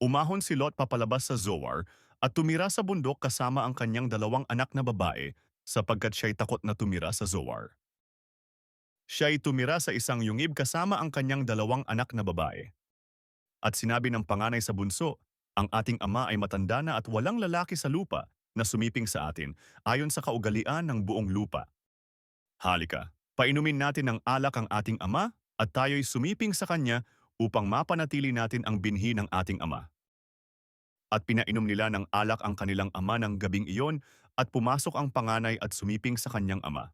Umahon si Lot papalabas sa Zoar at tumira sa bundok kasama ang kanyang dalawang anak na babae sapagkat siya'y takot na tumira sa Zoar. Siya'y tumira sa isang yungib kasama ang kanyang dalawang anak na babae. At sinabi ng panganay sa bunso, ang ating ama ay matanda na at walang lalaki sa lupa na sumiping sa atin ayon sa kaugalian ng buong lupa. Halika, painumin natin ng alak ang ating ama at tayo'y sumiping sa kanya upang mapanatili natin ang binhi ng ating ama. At pinainom nila ng alak ang kanilang ama ng gabing iyon at pumasok ang panganay at sumiping sa kanyang ama.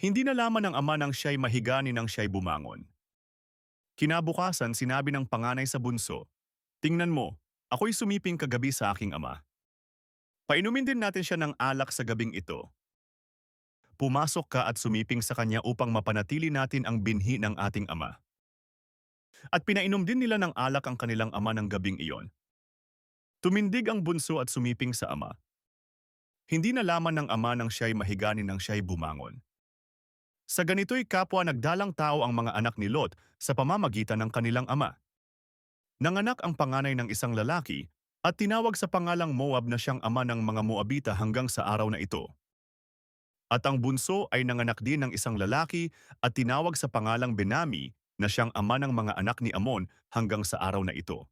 Hindi nalaman ng ama nang siya'y mahiga ni nang siya'y bumangon. Kinabukasan sinabi ng panganay sa bunso, Tingnan mo, ako'y sumiping kagabi sa aking ama. Painumin din natin siya ng alak sa gabing ito. Pumasok ka at sumiping sa kanya upang mapanatili natin ang binhi ng ating ama. At pinainom din nila ng alak ang kanilang ama ng gabing iyon. Tumindig ang bunso at sumiping sa ama. Hindi nalaman ng ama nang siya'y mahigani nang siya'y bumangon. Sa ganito'y kapwa nagdalang tao ang mga anak ni Lot sa pamamagitan ng kanilang ama. Nanganak ang panganay ng isang lalaki at tinawag sa pangalang Moab na siyang ama ng mga Moabita hanggang sa araw na ito. At ang bunso ay nanganak din ng isang lalaki at tinawag sa pangalang Benami na siyang ama ng mga anak ni Amon hanggang sa araw na ito.